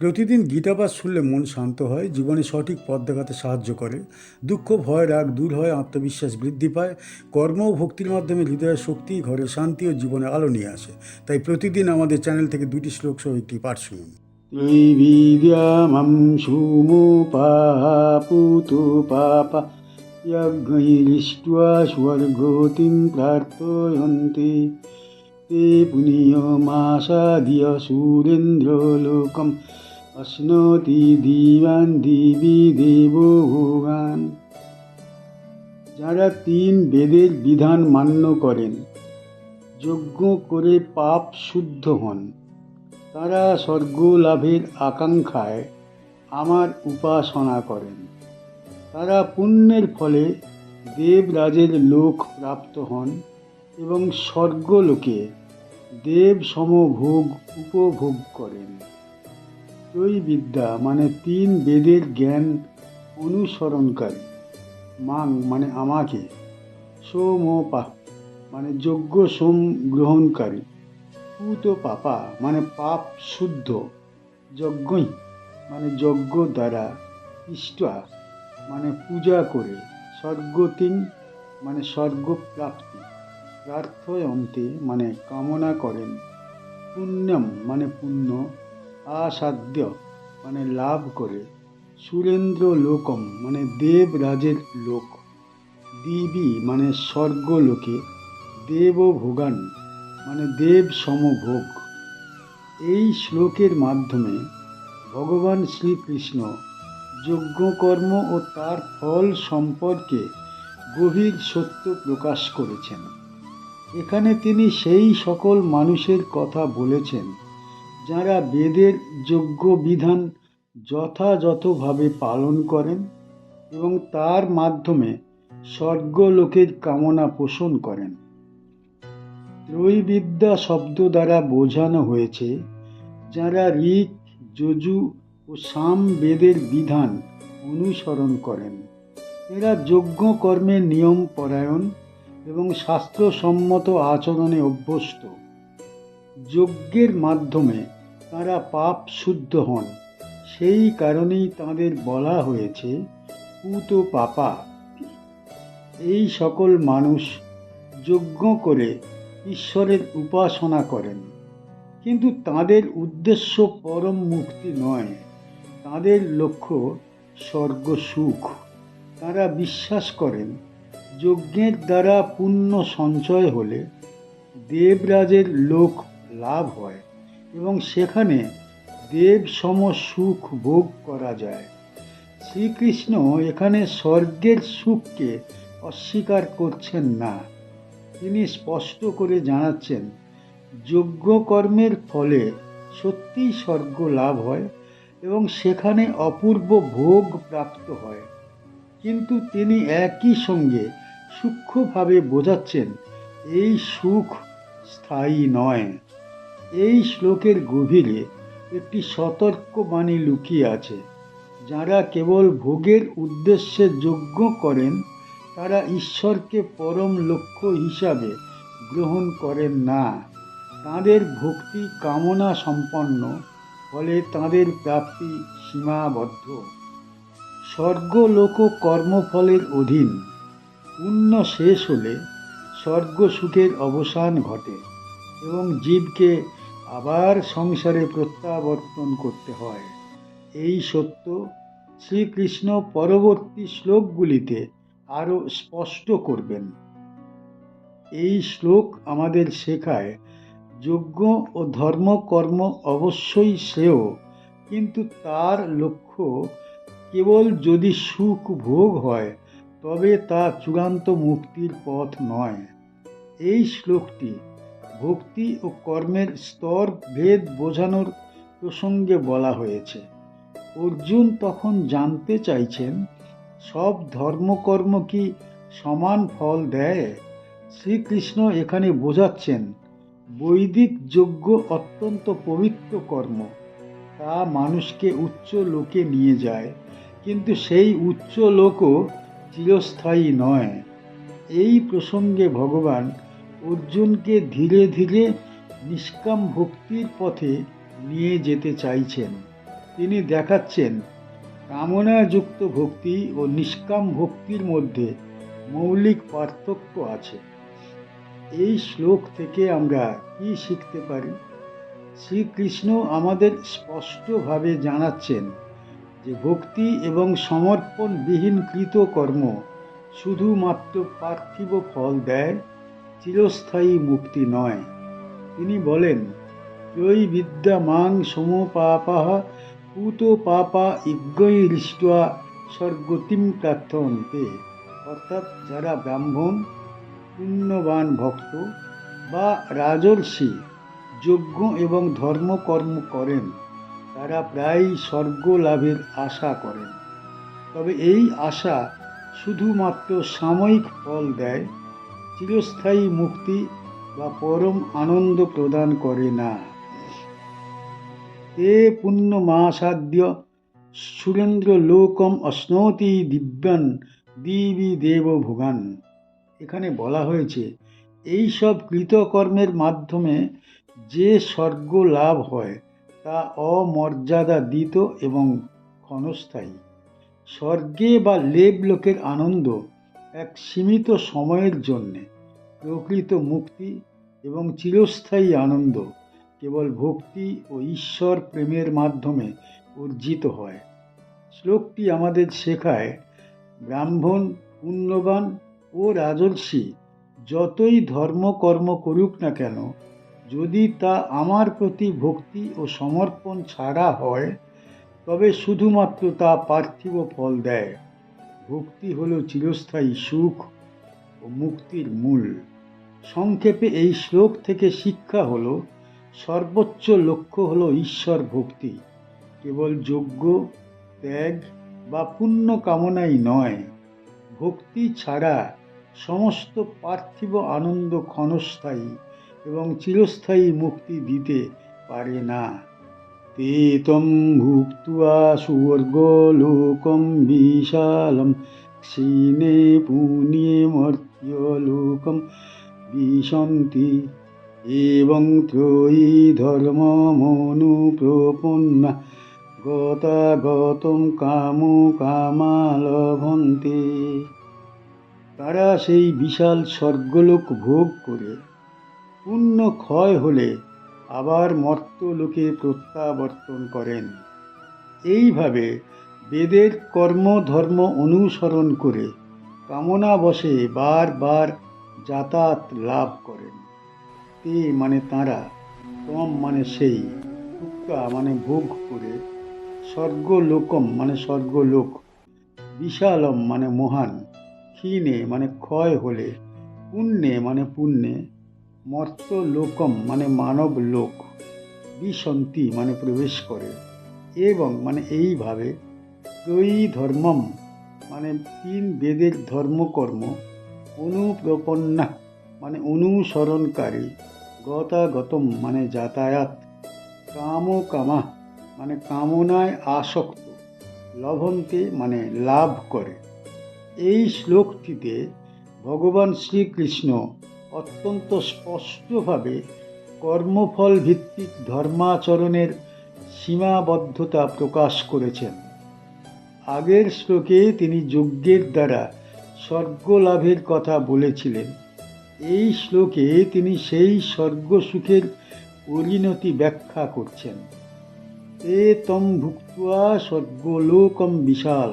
প্রতিদিন গীতাপাঠ শুনলে মন শান্ত হয় জীবনে সঠিক পথ দেখাতে সাহায্য করে দুঃখ ভয় রাগ দূর হয় আত্মবিশ্বাস বৃদ্ধি পায় কর্ম ও ভক্তির মাধ্যমে হৃদয়ের শক্তি ঘরে শান্তি ও জীবনে আলো নিয়ে আসে তাই প্রতিদিন আমাদের চ্যানেল থেকে দুটি শ্লোক সহ একটি পাঠ শুনুন ত্রৈবিদ্যামং সুমোপাপুতু পাপা यज्ञैरिष्ट्वा स्वर्गोतिं प्रार्थयन्ति ते पुनीयमासाद्य सुरेन्द्रलोकम् অশ্নতি দিবান দিবি ভোগান যারা তিন বেদের বিধান মান্য করেন, যজ্ঞ করে পাপ শুদ্ধ হন, তারা স্বর্গ লাভের আকাঙ্ক্ষায় আমার উপাসনা করেন। তারা পুণ্যের ফলে দেবরাজের লোক প্রাপ্ত হন এবং স্বর্গলোকে দেব সমভোগ উপভোগ করেন। ত্রয়ী বিদ্যা মানে তিন বেদের জ্ঞান অনুসরণকারী। মাং মানে আমাকে সোমপা মানে যজ্ঞ সোম গ্রহণকারী। পুত পাপা মানে পাপ শুদ্ধ, যজ্ঞই মানে যজ্ঞ দ্বারা ইষ্টা মানে পূজা করে, স্বর্গতিং মানে স্বর্গপ্রাপ্তি। প্রার্থয়ন্তে মানে কামনা করেন, পুণ্যম মানে পুণ্য আসাধ্য মানে লাভ করে। সুরেন্দ্র লোকম মানে দেবরাজের লোক। দিবি মানে স্বর্গলোকে। দেব ভোগান মানে দেব সমভোগ। এই শ্লোকের মাধ্যমে ভগবান শ্রীকৃষ্ণ যজ্ঞকর্ম ও তার ফল সম্পর্কে গভীর সত্য প্রকাশ করেছেন। এখানে তিনি সেই সকল মানুষের কথা বলেছেন যারা বেদের যোগ্য বিধান যথাযথভাবে পালন করেন এবং তার মাধ্যমে স্বর্গলোকের কামনা পোষণ করেন। ত্রৈবিদ্যা শব্দ দ্বারা বোঝানো হয়েছে, যারা ঋক, যজু ও সাম বেদের বিধান অনুসরণ করেন। এরা যজ্ঞ কর্মের নিয়ম পরায়ণ এবং শাস্ত্রসম্মত আচরণে অভ্যস্ত। যজ্ঞের মাধ্যমে তারা পাপ শুদ্ধ হন। সেই কারণেই তাদের বলা হয়েছে, পুত পাপা। এই সকল মানুষ যজ্ঞ করে ঈশ্বরের উপাসনা করেন। কিন্তু তাদের উদ্দেশ্য পরম মুক্তি নয়। তাদের লক্ষ্য স্বর্গ সুখ। তারা বিশ্বাস করেন, যজ্ঞের দ্বারা পুণ্য সঞ্চয় হলে দেবরাজের লোক লাভ হয় এবং সেখানে দেব সম সুখ ভোগ করা যায়। শ্রীকৃষ্ণ এখানে স্বর্গের সুখকে অস্বীকার করছেন না। তিনি স্পষ্ট করে জানাচ্ছেন যোগ্য কর্মের ফলে সত্যিই স্বর্গ লাভ হয় এবং সেখানে অপূর্ব ভোগ প্রাপ্ত হয়। কিন্তু তিনি একই সঙ্গে সূক্ষ্মভাবে বোঝাচ্ছেন, এই সুখ স্থায়ী নয়। এই শ্লোকের গভীরে একটি সতর্কবাণী লুকিয়ে আছে। যারা কেবল ভোগের উদ্দেশ্যে যজ্ঞ করেন, তারা ঈশ্বরকে পরম লক্ষ্য হিসাবে গ্রহণ করেন না। তাদের ভক্তি কামনা সম্পন্ন, ফলে তাদের প্রাপ্তি সীমাবদ্ধ। স্বর্গলোক কর্মফলের অধীন, পুণ্য শেষ হলে স্বর্গ সুখের অবসান ঘটে এবং জীবকে আবার সংসারে প্রত্যাবর্তন করতে হয়। এই সত্য শ্রীকৃষ্ণ পরবর্তী শ্লোকগুলিতে আরও স্পষ্ট করবেন। এই শ্লোক আমাদের শেখায়, যজ্ঞ ও ধর্মকর্ম অবশ্যই শ্রেয়, কিন্তু তার লক্ষ্য কেবল যদি সুখ ভোগ হয়, তবে তা চূড়ান্ত মুক্তির পথ নয়। এই শ্লোকটি ভক্তি ও কর্মের স্তর ভেদ বোঝানোর প্রসঙ্গে বলা হয়েছে। অর্জুন তখন জানতে চাইছেন, সব ধর্মকর্ম কি সমান ফল দেয়? শ্রীকৃষ্ণ এখানে বোঝাচ্ছেন, বৈদিক যজ্ঞ অত্যন্ত পবিত্র কর্ম। তা মানুষকে উচ্চ লোকে নিয়ে যায়, কিন্তু সেই উচ্চ লোকও চিরস্থায়ী নয়। এই প্রসঙ্গে ভগবান অর্জুনকে ধীরে ধীরে নিষ্কাম ভক্তির পথে নিয়ে যেতে চাইছেন। তিনি দেখাচ্ছেন, কামনাযুক্ত ভক্তি ও নিষ্কাম ভক্তির মধ্যে মৌলিক পার্থক্য আছে। এই শ্লোক থেকে আমরা কি শিখতে পারি? শ্রীকৃষ্ণ আমাদের স্পষ্টভাবে জানাচ্ছেন যে ভক্তি এবং সমর্পণবিহীন কৃত কর্ম শুধুমাত্র পার্থিব ফল দেয় চিরস্থায়ী মুক্তি নয়। তিনি বলেন জয়ী বিদ্যা মাং সম সমপাপাহ পুত পাপা ইজ্ঞৈরিষ্ট্বা স্বর্গতিম প্রার্থন্তে অর্থাৎ যারা ব্রাহ্মণ, পুণ্যবান ভক্ত বা রাজর্ষি, যজ্ঞ এবং ধর্মকর্ম করেন, তারা প্রায়ই স্বর্গ লাভের আশা করেন। তবে এই আশা শুধুমাত্র সাময়িক ফল দেয় চিরস্থায়ী মুক্তি বা পরম আনন্দ প্রদান করে না। তে পুণ্যমাসাদ্য সুরেন্দ্র লোকম অশ্নতি দিব্যান দিবি দেব ভোগান এখানে বলা হয়েছে, এই সব কৃতকর্মের মাধ্যমে যে স্বর্গ লাভ হয় তা অমর্যাদা দিত এবং ক্ষণস্থায়ী। স্বর্গে বা লেব লোকের আনন্দ এক সীমিত সময়ের জন্যে প্রকৃত মুক্তি এবং চিরস্থায়ী আনন্দ কেবল ভক্তি ও ঈশ্বর প্রেমের মাধ্যমে অর্জিত হয়। শ্লোকটি আমাদের শেখায়, ব্রাহ্মণ, পুণ্যবান ও রাজর্ষি যতই ধর্মকর্ম করুক না কেন, যদি তা আমার প্রতি ভক্তি ও সমর্পণ ছাড়া হয়, তবে শুধুমাত্র তা পার্থিব ফল দেয়। ভক্তি হল চিরস্থায়ী সুখ ও মুক্তির মূল। সংক্ষেপে এই শ্লোক থেকে শিক্ষা হল, সর্বোচ্চ লক্ষ্য হল ঈশ্বর ভক্তি। কেবল যোগ্য ত্যাগ বা পুণ্য কামনাই নয়, ভক্তি ছাড়া সমস্ত পার্থিব আনন্দ ক্ষণস্থায়ী এবং চিরস্থায়ী মুক্তি দিতে পারে না। তে তম ভুক্ত্বা সুবর্গলোকম বিশালম ক্ষীণে পুণ্যে মর্ত্যলোকম বিশন্তি এবং ত্রয়ী ধর্মমনুপ্রপন্না গতাগতম কাম কামা লভন্তে তারা সেই বিশাল স্বর্গলোক ভোগ করে পুণ্য ক্ষয় হলে আবার মর্ত্যলোকে প্রত্যাবর্তন করেন। এইভাবে বেদের কর্ম, ধর্ম অনুসরণ করে কামনা বসে বারবার যাতায়াত লাভ করেন। তে মানে তাঁরা, তম মানে সেই উক্তা মানে ভোগ করে, স্বর্গলোকম মানে স্বর্গলোক, বিশালম মানে মহান, ক্ষীণে মানে ক্ষয় হলে, পুণ্যে মানে পুণ্যে মর্তলোকম মানে মানব লোক বিসন্তি মানে প্রবেশ করে। এবং মানে এইভাবে ত্রয়ী ধর্মম মানে তিন বেদের ধর্মকর্ম, অনুপ্রপন্না মানে অনুসরণকারী, গতাগতম মানে যাতায়াত কাম কামা মানে কামনায় আসক্ত, লভন্তে মানে লাভ করে। এই শ্লোকটিতে ভগবান শ্রীকৃষ্ণ অত্যন্ত স্পষ্টভাবে কর্মফল ভিত্তিক ধর্মাচরণের সীমাবদ্ধতা প্রকাশ করেছেন। আগের শ্লোকে তিনি যজ্ঞের দ্বারা স্বর্গ লাভের কথা বলেছিলেন। এই শ্লোকে তিনি সেই স্বর্গ সুখের পরিণতি ব্যাখ্যা করছেন। এ তম ভুক্তা স্বর্গলোকম বিশাল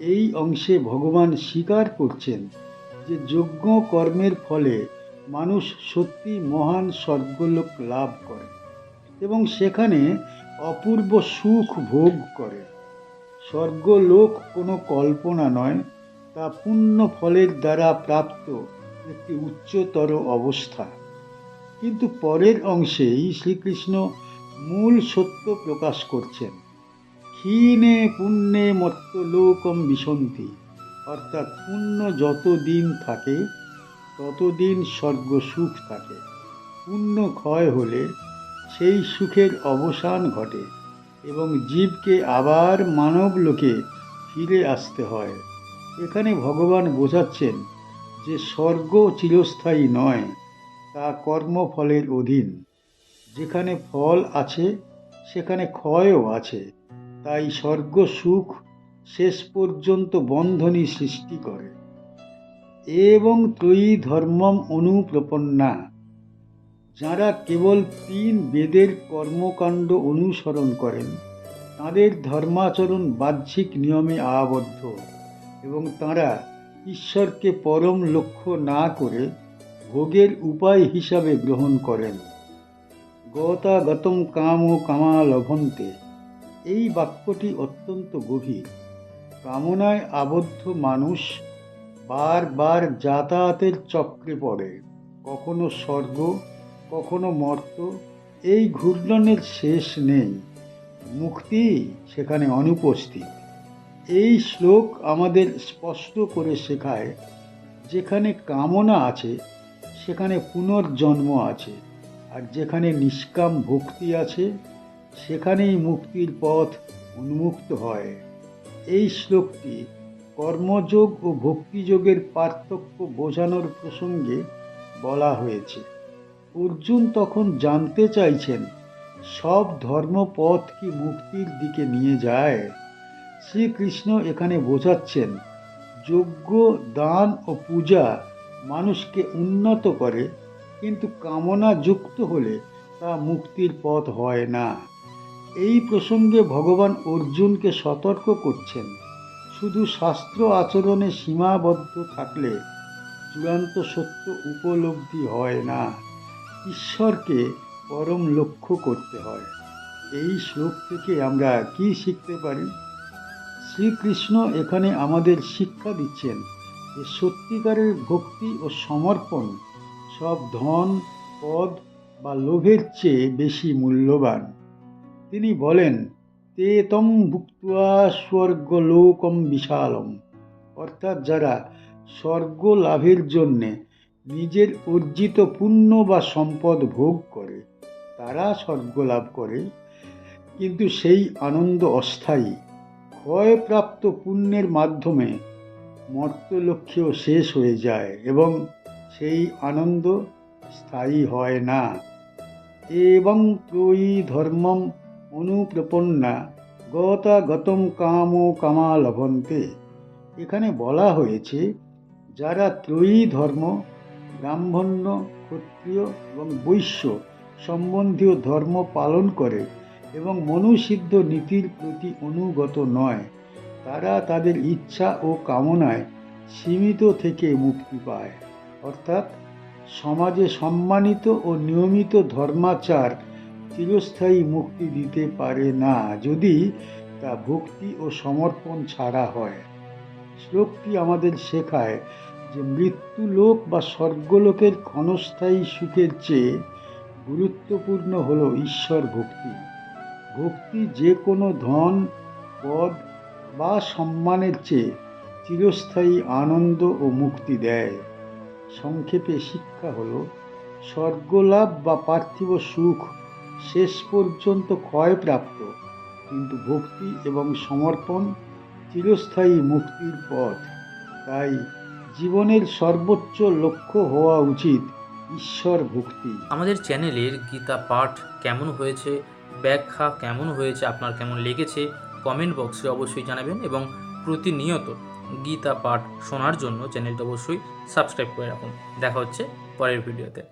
এই অংশে ভগবান স্বীকার করছেন যে যজ্ঞ কর্মের ফলে মানুষ সত্যি মহান স্বর্গলোক লাভ করে এবং সেখানে অপূর্ব সুখ ভোগ করে। স্বর্গলোক কোনো কল্পনা নয়, তা পুণ্য ফলের দ্বারা প্রাপ্ত একটি উচ্চতর অবস্থা। কিন্তু পরের অংশেই শ্রীকৃষ্ণ মূল সত্য প্রকাশ করছেন। ক্ষীণে পুণ্যে মত্তলোকম বিসন্তি অর্থাৎ পুণ্য যত দিন থাকে, ততদিন স্বর্গ সুখ থাকে। পুণ্য ক্ষয় হলে সেই সুখের অবসান ঘটে এবং জীবকে আবার মানব লোকে ফিরে আসতে হয়। এখানে ভগবান বোঝাচ্ছেন যে স্বর্গ চিরস্থায়ী নয়, তা কর্মফলের অধীন। যেখানে ফল আছে, সেখানে ক্ষয়ও আছে। তাই স্বর্গ সুখ শেষ পর্যন্ত বন্ধনী সৃষ্টি করে। এবং ত্রয়ী ধর্মম অনুপ্রপন্না, যারা কেবল তিন বেদের কর্মকাণ্ড অনুসরণ করেন, তাদের ধর্মাচরণ বাহ্যিক নিয়মে আবদ্ধ এবং তারা ঈশ্বরকে পরম লক্ষ্য না করে ভোগের উপায় হিসাবে গ্রহণ করেন। গতাগতম কাম ও কামা লভন্তে এই বাক্যটি অত্যন্ত গভীর। কামনায় আবদ্ধ মানুষ বারবার যাতায়াতের চক্রে পড়ে। কখনো স্বর্গ, কখনো মর্ত, এই ঘূর্ণনের শেষ নেই। মুক্তি সেখানে অনুপস্থিত। এই শ্লোক আমাদের স্পষ্ট করে শেখায়, যেখানে কামনা আছে, সেখানে পুনর্জন্ম আছে, আর যেখানে নিষ্কাম ভক্তি আছে, সেখানেই মুক্তির পথ উন্মুক্ত হয়। এই শ্লোকটি কর্মযোগ ও ভক্তিযোগের পার্থক্য বোঝানোর প্রসঙ্গে বলা হয়েছে। অর্জুন তখন জানতে চাইছেন, সব ধর্মপথ কি মুক্তির দিকে নিয়ে যায়? শ্রীকৃষ্ণ এখানে বোঝাচ্ছেন, যজ্ঞ, দান ও পূজা মানুষকে উন্নত করে, কিন্তু কামনা যুক্ত হলে তা মুক্তির পথ হয় না। এই প্রসঙ্গে ভগবান অর্জুনকে সতর্ক করছেন। শুধু শাস্ত্র আচরণে সীমাবদ্ধ থাকলে চূড়ান্ত সত্য উপলব্ধি হয় না। ঈশ্বরকে পরম লক্ষ্য করতে হয়। এই শ্লোক থেকে আমরা কি শিখতে পারি? শ্রীকৃষ্ণ এখানে আমাদের শিক্ষা দিচ্ছেন যে সত্যিকারের ভক্তি ও সমর্পণ সব ধন, পদ বা লোভের চেয়ে বেশি মূল্যবান। তিনি বলেন, তে তম ভুক্তা স্বর্গলোকম বিশালম। অর্থাৎ যারা স্বর্গ লাভের জন্যে নিজের অর্জিত পুণ্য বা সম্পদ ভোগ করে, তারা স্বর্গ লাভ করে। কিন্তু সেই আনন্দ অস্থায়ী, ক্ষয়প্রাপ্ত পুণ্যের মাধ্যমে মর্তলক্ষ্যেও শেষ হয়ে যায় এবং সেই আনন্দ স্থায়ী হয় না। এবং ত্রয়ী ধর্মম অনুপ্রপন্না গতাগতম কাম কামা লভন্তে। এখানে বলা হয়েছে, যারা ত্রয়ী ধর্ম, ব্রাহ্মণ্য, ক্ষত্রিয় এবং বৈশ্য সম্বন্ধীয় ধর্ম পালন করে এবং মনুসিদ্ধ নীতির প্রতি অনুগত নয়, তারা তাদের ইচ্ছা ও কামনায় সীমিত থেকে মুক্তি পায়। অর্থাৎ সমাজে সম্মানিত ও নিয়মিত ধর্মাচার চিরস্থায়ী মুক্তি দিতে পারে না যদি তা ভক্তি ও সমর্পণ ছাড়া হয়। শ্লোকটি আমাদের শেখায় যে মৃত্যুলোক বা স্বর্গলোকের ক্ষণস্থায়ী সুখের চেয়ে গুরুত্বপূর্ণ হলো ঈশ্বর ভক্তি। ভক্তি যে কোনো ধন, পদ বা সম্মানের চেয়ে চিরস্থায়ী আনন্দ ও মুক্তি দেয়। সংক্ষেপে শিক্ষা হলো, স্বর্গলাভ বা পার্থিব সুখ শেষ পর্যন্ত ক্ষয়প্রাপ্ত, কিন্তু ভক্তি এবং সমর্পণ চিরস্থায়ী মুক্তির পথ। তাই জীবনের সর্বোচ্চ লক্ষ্য হওয়া উচিত ঈশ্বর ভক্তি। আমাদের চ্যানেলের গীতা পাঠ কেমন হয়েছে, ব্যাখ্যা কেমন হয়েছে, আপনার কেমন লেগেছে কমেন্ট বক্সে অবশ্যই জানাবেন এবং প্রতিনিয়ত গীতা পাঠ শোনার জন্য চ্যানেলটা অবশ্যই সাবস্ক্রাইব করে রাখুন। দেখা হচ্ছে পরের ভিডিওতে